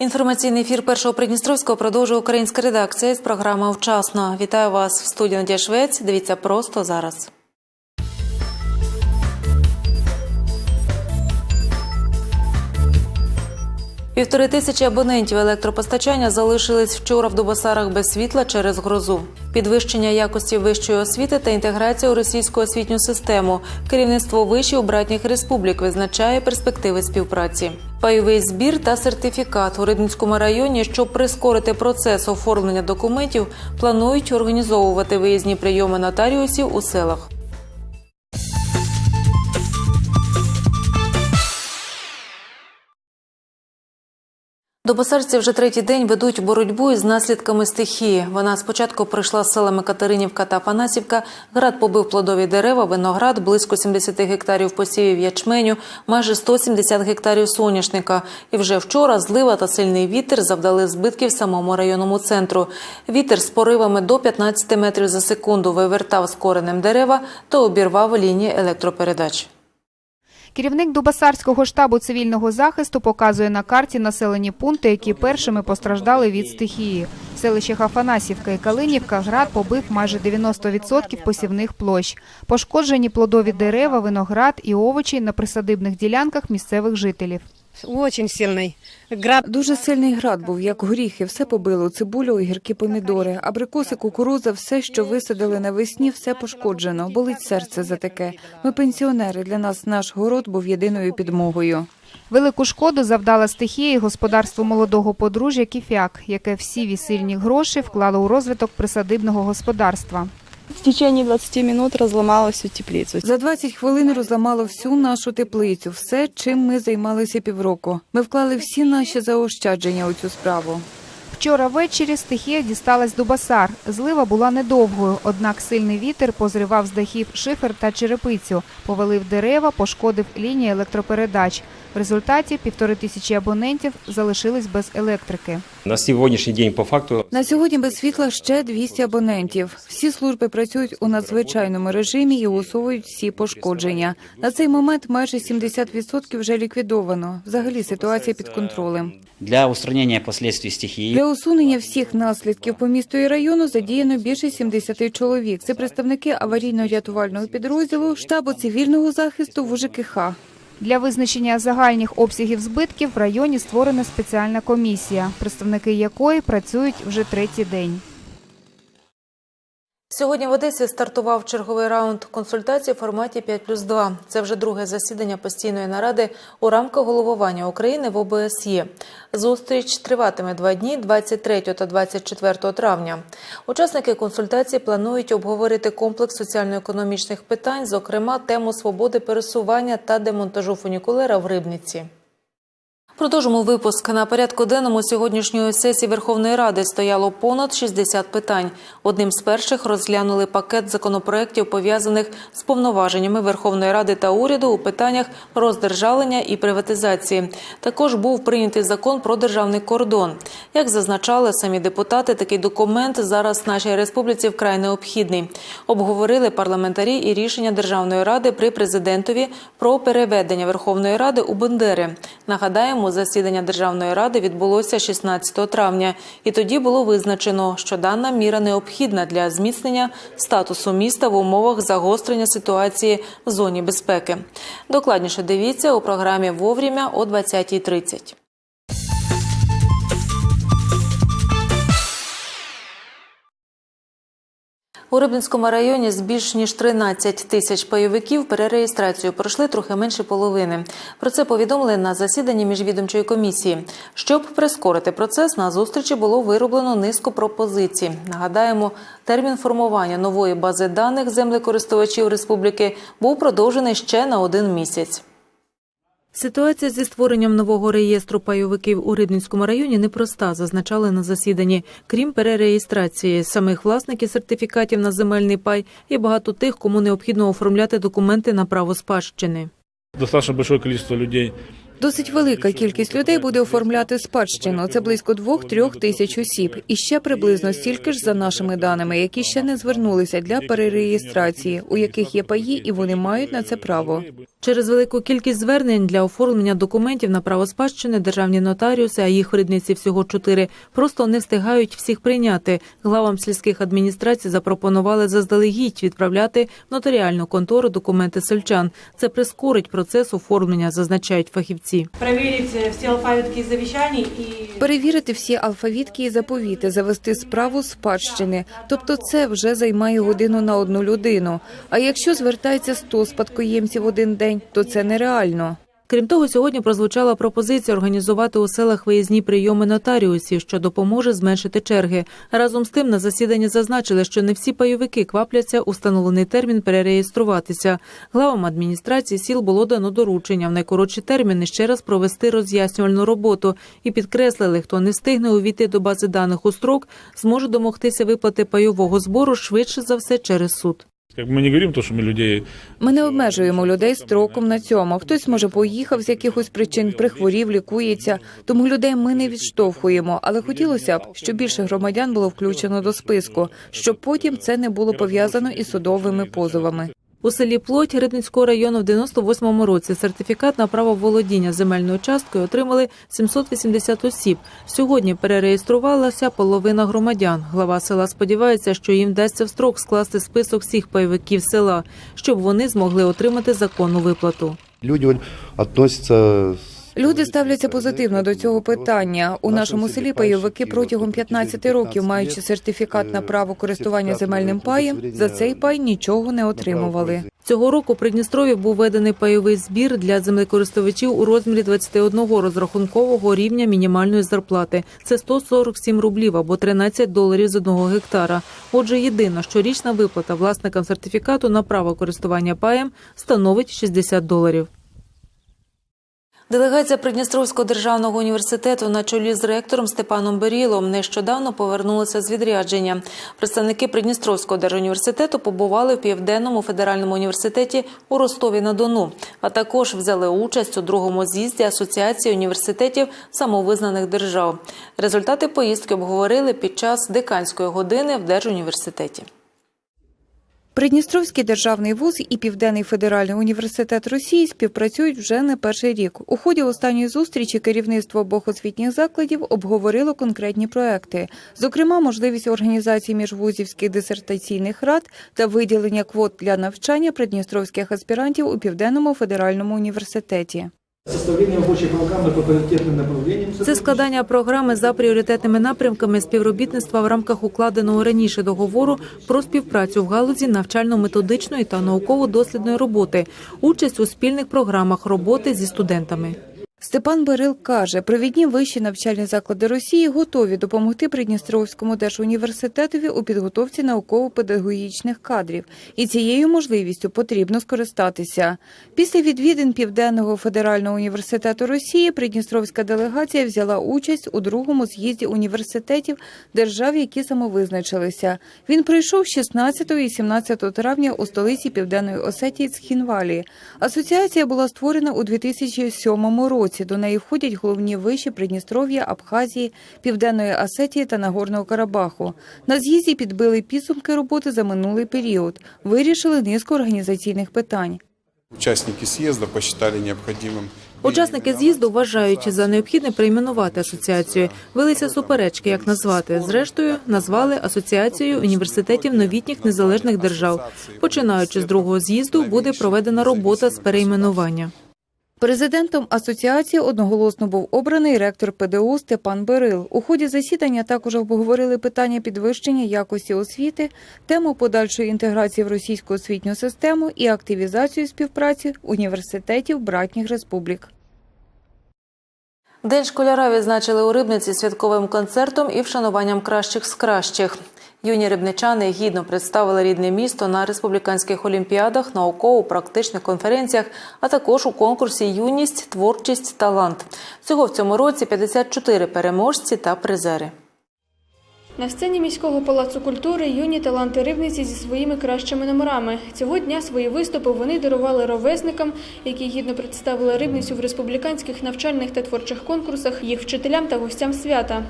Інформаційний ефір першого Придністровського продовжує українська редакція з програми Вчасно. Вітаю вас в студії Надія Швець. Дивіться просто зараз. Півтори тисячі абонентів електропостачання залишились вчора в Дубосарах без світла через грозу. Підвищення якості вищої освіти та інтеграція у російську освітню систему. Керівництво вишів братніх республік визначає перспективи співпраці. Пайовий збір та сертифікат у Рибницькому районі, щоб прискорити процес оформлення документів, планують організовувати виїзні прийоми нотаріусів у селах. Добосарці вже третій день ведуть боротьбу із наслідками стихії. Вона спочатку прийшла з селами Катеринівка та Панасівка. Град побив плодові дерева, виноград, близько 70 гектарів посівів ячменю, майже 170 гектарів соняшника. І вже вчора злива та сильний вітер завдали збитків самому районному центру. Вітер з поривами до 15 метрів за секунду вивертав з коренем дерева та обірвав лінії електропередач. Керівник Дубасарського штабу цивільного захисту показує на карті населені пункти, які першими постраждали від стихії. В селищах Афанасівка і Калинівка град побив майже 90% посівних площ. Пошкоджені плодові дерева, виноград і овочі на присадибних ділянках місцевих жителів. Очень сильний. Град Дуже сильний град був, як горіхи, все побило, цибулю, огірки, помідори, абрикоси, кукуруза, все, що висадили навесні, все пошкоджено. Болить серце за таке. Ми пенсіонери, для нас наш город був єдиною підмогою. Велику шкоду завдала стихія і господарству молодого подружжя Кіфяк, яке всі вісильні гроші вклало у розвиток присадибного господарства. В течение 20 минут разломала всю теплицю. За 20 хвилин розламало всю нашу теплицю, все, чим ми займалися півроку. Ми вклали всі наші заощадження у цю справу. Вчора ввечері стихія дісталась до басар. Злива була недовгою, однак сильний вітер позривав з дахів шифер та черепицю, повалив дерева, пошкодив лінії електропередач. В результаті півтори тисячі абонентів залишились без електрики. На сьогоднішній день по факту На сьогодні без світла ще 200 абонентів. Всі служби працюють у надзвичайному режимі і усувають всі пошкодження. На цей момент майже 70% вже ліквідовано. Взагалі ситуація під контролем. Для устранення последствий стихії. Для усунення всіх наслідків по місту і району задіяно більше 70 чоловік. Це представники аварійно-рятувального підрозділу, штабу цивільного захисту в УЖКХ. Для визначення загальних обсягів збитків в районі створена спеціальна комісія, представники якої працюють вже третій день. Сьогодні в Одесі стартував черговий раунд консультацій в форматі 5 плюс 2. Це вже друге засідання постійної наради у рамках головування України в ОБСЄ. Зустріч триватиме два дні 23 та 24 травня. Учасники консультацій планують обговорити комплекс соціально-економічних питань, зокрема тему свободи пересування та демонтажу фунікулера в Рибниці. Продовжимо випуск. На порядку денному сьогоднішньої сесії Верховної Ради стояло понад 60 питань. Одним з перших розглянули пакет законопроєктів, пов'язаних з повноваженнями Верховної Ради та уряду у питаннях роздержавлення і приватизації. Також був прийнятий закон про державний кордон. Як зазначали самі депутати, такий документ зараз нашій республіці вкрай необхідний. Обговорили парламентарі і рішення Державної ради при президентові про переведення Верховної Ради у Бендери. Нагадаємо, засідання Державної ради відбулося 16 травня, і тоді було визначено, що дана міра необхідна для зміцнення статусу міста в умовах загострення ситуації в зоні безпеки. Докладніше дивіться у програмі Воврімя о 20.30. У Рибинському районі з більш ніж 13 тисяч пайовиків перереєстрацію пройшли трохи менше половини. Про це повідомили на засіданні міжвідомчої комісії. Щоб прискорити процес, на зустрічі було вироблено низку пропозицій. Нагадаємо, термін формування нової бази даних землекористувачів республіки був продовжений ще на один місяць. Ситуація зі створенням нового реєстру пайовиків у Рибницькому районі непроста, зазначали на засіданні. Крім перереєстрації самих власників сертифікатів на земельний пай і багато тих, кому необхідно оформляти документи на право спадщини. Достаточно большое количество людей Досить велика кількість людей буде оформляти спадщину. Це близько двох-трьох тисяч осіб. І ще приблизно стільки ж за нашими даними, які ще не звернулися для перереєстрації, у яких є паї, і вони мають на це право. Через велику кількість звернень для оформлення документів на право спадщини державні нотаріуси, а їх рідниці всього чотири, просто не встигають всіх прийняти. Главам сільських адміністрацій запропонували заздалегідь відправляти в нотаріальну контору документи сельчан. Це прискорить процес оформлення, зазначають фахівці. Проверить всі алфавітки і завіщання і Перевірити всі алфавітки і заповіти, завести справу спадщини. Тобто це вже займає годину на одну людину. А якщо звертається 100 спадкоємців один день, то це нереально. Крім того, сьогодні прозвучала пропозиція організувати у селах виїзні прийоми нотаріусів, що допоможе зменшити черги. Разом з тим на засіданні зазначили, що не всі пайовики квапляться у встановлений термін перереєструватися. Главам адміністрації сіл було дано доручення в найкоротші терміни ще раз провести роз'яснювальну роботу і підкреслили, хто не встигне увійти до бази даних у строк, зможе домогтися виплати пайового збору швидше за все через суд. Ми не обмежуємо людей строком на цьому. Хтось може поїхав з якихось причин, прихворів, лікується. Тому людей ми не відштовхуємо. Але хотілося б, щоб більше громадян було включено до списку, щоб потім це не було пов'язано із судовими позовами. У селі Плоть Рибницького району в 98-му році сертифікат на право володіння земельною часткою отримали 780 осіб. Сьогодні перереєструвалася половина громадян. Глава села сподівається, що їм вдасться в строк скласти список всіх пайовиків села, щоб вони змогли отримати законну виплату. Люди относятся Люди ставляться позитивно до цього питання. У нашому селі пайовики протягом 15 років, маючи сертифікат на право користування земельним паєм, за цей пай нічого не отримували. Цього року в Придністрові був введений пайовий збір для землекористувачів у розмірі 21 розрахункового рівня мінімальної зарплати. Це 147 рублів або 13 доларів з одного гектара. Отже, єдина щорічна виплата власникам сертифікату на право користування паєм становить 60 доларів. Делегація Придністровського державного університету на чолі з ректором Степаном Берілом нещодавно повернулася з відрядження. Представники Придністровського держуніверситету побували в Південному федеральному університеті у Ростові на Дону, а також взяли участь у другому з'їзді Асоціації університетів самовизнаних держав. Результати поїздки обговорили під час деканської години в Держуніверситеті. Придністровський державний вуз і Південний федеральний університет Росії співпрацюють вже не перший рік. У ході останньої зустрічі керівництво обох освітніх закладів обговорило конкретні проекти, зокрема, можливість організації міжвузівських дисертаційних рад та виділення квот для навчання придністровських аспірантів у Південному федеральному університеті. Рабочей программы по приоритетным направленням Це складання програми за пріоритетними напрямками співробітництва в рамках укладеного раніше договору про співпрацю в галузі навчально-методичної та науково-дослідної роботи, участь у спільних програмах роботи зі студентами. Степан Берил каже, провідні вищі навчальні заклади Росії готові допомогти Придністровському держуніверситетові у підготовці науково-педагогічних кадрів, і цією можливістю потрібно скористатися. Після відвідин Південного федерального університету Росії Придністровська делегація взяла участь у другому з'їзді університетів держав, які самовизначилися. Він пройшов 16 і 17 травня у столиці Південної Осетії Цхінвалі. Асоціація була створена у 2007 році. До неї входять головні виші Придністров'я, Абхазії, Південної Осетії та Нагорного Карабаху. На з'їзді підбили підсумки роботи за минулий період. Вирішили низку організаційних питань. Учасники съезда посчитали необходимым Учасники з'їзду вважають за необхідне перейменувати асоціацію. Велися суперечки, як назвати. Зрештою, назвали асоціацією університетів новітніх незалежних держав. Починаючи з другого з'їзду, буде проведена робота з перейменування. Президентом асоціації одноголосно був обраний ректор ПДУ Степан Берил. У ході засідання також обговорили питання підвищення якості освіти, тему подальшої інтеграції в російську освітню систему і активізацію співпраці університетів братніх республік. День школяра відзначили у Рибниці святковим концертом і вшануванням кращих з кращих. Юні рибничани гідно представили рідне місто на республіканських олімпіадах, науково-практичних конференціях, а також у конкурсі Юність, творчість, талант. Всього в цьому році 54 переможці та призери. На сцені міського палацу культури юні таланти рибниці зі своїми кращими номерами. Цього дня свої виступи вони дарували ровесникам, які гідно представили рибницю в республіканських навчальних та творчих конкурсах, їх вчителям та гостям свята.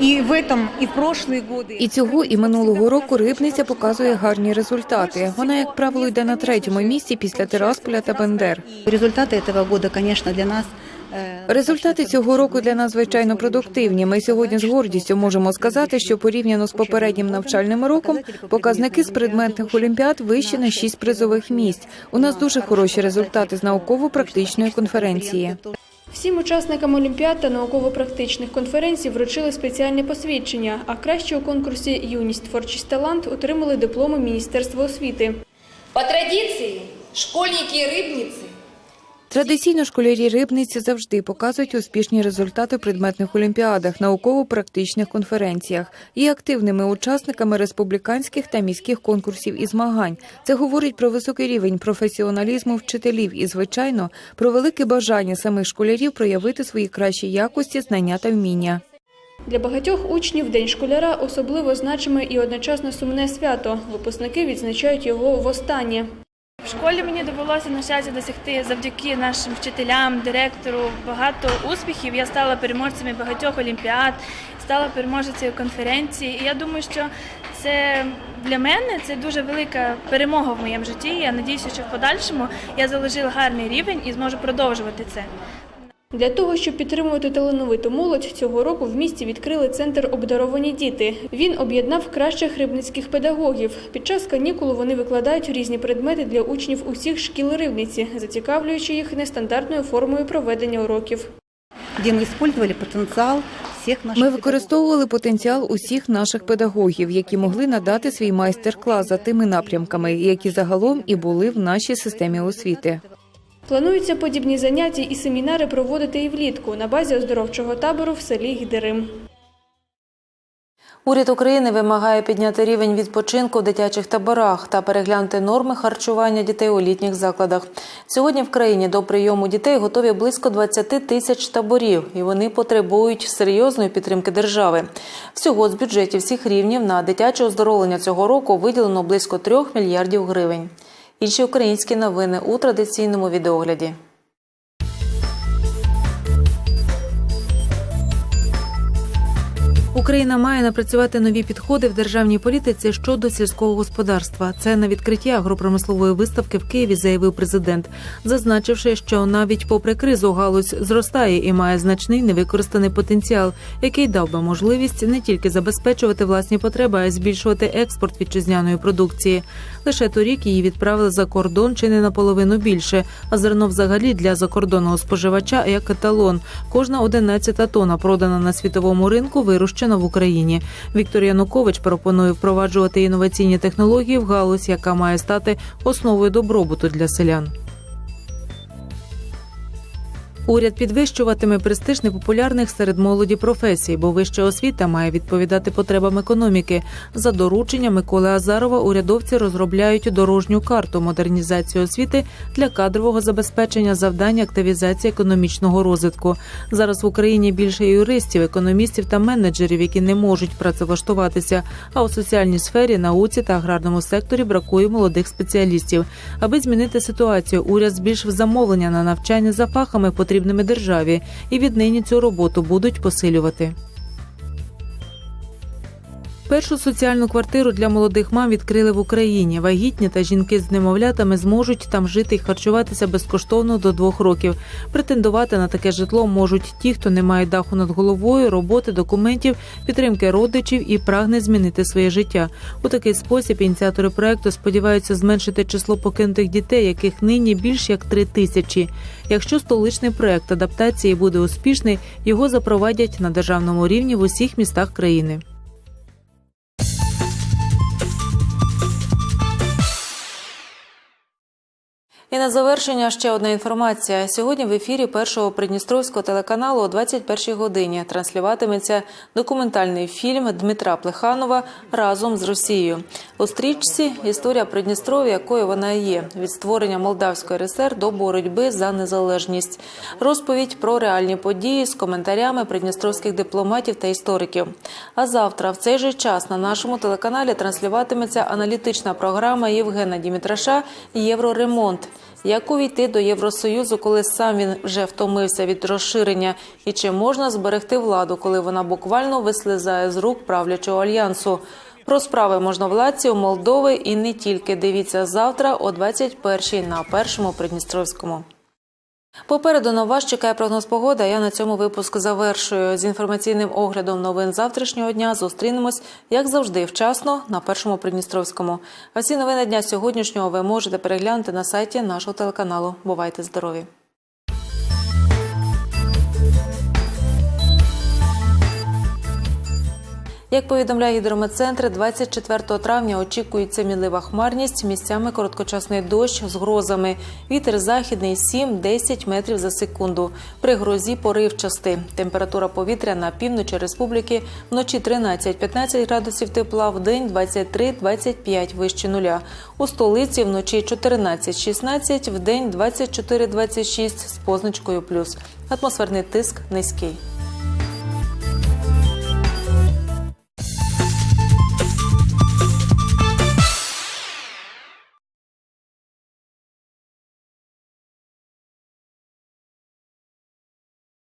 И в этом, и в прошлые годы. І цього і минулого року рибниця показує гарні результати. Вона, як правило, йде на третьому місці після Тирасполя та Бендер. Результаты этого года, конечно, для нас э, Результати цього року для нас звичайно продуктивні. Ми сьогодні з гордістю можемо сказати, що порівняно з попереднім навчальним роком показники з предметних олімпіад вищі на 6 призових місць. У нас дуже хороші результати з науково-практичної конференції. Всім учасникам олімпіад та науково-практичних конференцій вручили спеціальне посвідчення, а краще у конкурсі Юність, творчість, талант отримали дипломи Міністерства освіти. По традиції школьники і рыбницы Традиційно школярі рибниці завжди показують успішні результати в предметних олімпіадах, науково-практичних конференціях і активними учасниками республіканських та міських конкурсів і змагань. Це говорить про високий рівень професіоналізму вчителів і, звичайно, про велике бажання самих школярів проявити свої кращі якості, знання та вміння. Для багатьох учнів День школяра особливо значиме і одночасно сумне свято. Випускники відзначають його востаннє. Школі мені довелося на щастя досягти завдяки нашим вчителям, директору багато успіхів. Я стала переможцями багатьох олімпіад, стала переможецею конференції. І я думаю, що це для мене це дуже велика перемога в моєму житті. Я надіюся, що в подальшому я заложила гарний рівень і зможу продовжувати це. Для того, щоб підтримувати талановиту молодь, цього року в місті відкрили центр обдаровані діти. Він об'єднав кращих рибницьких педагогів. Під час канікул вони викладають різні предмети для учнів усіх шкіл рибниці, зацікавлюючи їх нестандартною формою проведення уроків. наших Ми використовували потенціал усіх наших педагогів, які могли надати свій майстер-клас за тими напрямками, які загалом і були в нашій системі освіти. Плануються подібні заняття і семінари проводити і влітку на базі оздоровчого табору в селі Гдерим. Уряд України вимагає підняти рівень відпочинку в дитячих таборах та переглянути норми харчування дітей у літніх закладах. Сьогодні в країні до прийому дітей готові близько 20 тисяч таборів, і вони потребують серйозної підтримки держави. Всього з бюджетів всіх рівнів на дитяче оздоровлення цього року виділено близько 3 мільярдів гривень. Інші українські новини у традиційному відеогляді. Україна має напрацювати нові підходи в державній політиці щодо сільського господарства. Це на відкритті агропромислової виставки в Києві заявив президент, зазначивши, що навіть попри кризу галузь зростає і має значний невикористаний потенціал, який дав би можливість не тільки забезпечувати власні потреби, а й збільшувати експорт вітчизняної продукції. Лише торік її відправили за кордон чи не наполовину більше. А зерно взагалі для закордонного споживача як еталон. Кожна одинадцята тона продана на світовому ринку вирощена в Україні. Віктор Янукович пропонує впроваджувати інноваційні технології в галузь, яка має стати основою добробуту для селян. Уряд підвищуватиме престиж непопулярних серед молоді професій, бо вища освіта має відповідати потребам економіки. За дорученням Миколи Азарова урядовці розробляють дорожню карту модернізації освіти для кадрового забезпечення завдань активізації економічного розвитку. Зараз в Україні більше юристів, економістів та менеджерів, які не можуть працевлаштуватися. А у соціальній сфері, науці та аграрному секторі бракує молодих спеціалістів. Аби змінити ситуацію, уряд збільшив замовлення на навчання за фахами потрібними державі, і віднині цю роботу будуть посилювати. Першу соціальну квартиру для молодих мам відкрили в Україні. Вагітні та жінки з немовлятами зможуть там жити і харчуватися безкоштовно до двох років. Претендувати на таке житло можуть ті, хто не має даху над головою, роботи, документів, підтримки родичів і прагне змінити своє життя. У такий спосіб ініціатори проекту сподіваються зменшити число покинутих дітей, яких нині більш як три тисячі. Якщо столичний проект адаптації буде успішний, його запровадять на державному рівні в усіх містах країни. І на завершення ще одна інформація. Сьогодні в ефірі першого придністровського телеканалу о 21 годині транслюватиметься документальний фільм Дмитра Плеханова разом з Росією. У стрічці історія Придністров'я, якою вона є, від створення Молдавської РСР до боротьби за незалежність. Розповідь про реальні події з коментарями придністровських дипломатів та істориків. А завтра, в цей же час, на нашому телеканалі транслюватиметься аналітична програма Євгена Дімітраша Євроремонт. Як увійти до Євросоюзу, коли сам він вже втомився від розширення, і чи можна зберегти владу, коли вона буквально вислизає з рук правлячого альянсу? Про справи можновладців Молдови і не тільки дивіться завтра о 21-й на першому Придністровському. Попереду на вас чекає прогноз погоди. Я на цьому випуск завершую. З інформаційним оглядом новин завтрашнього дня зустрінемось, як завжди, вчасно на першому Придністровському. А всі новини дня сьогоднішнього ви можете переглянути на сайті нашого телеканалу. Бувайте здорові! Як повідомляє гідрометцентр, 24 травня очікується мінлива хмарність, місцями короткочасний дощ з грозами. Вітер західний 7-10 метрів за секунду. При грозі поривчасти. Температура повітря на півночі республіки вночі 13-15 градусів тепла, в день 23-25 вище нуля. У столиці вночі 14-16, в день 24-26 з позначкою плюс. Атмосферний тиск низький.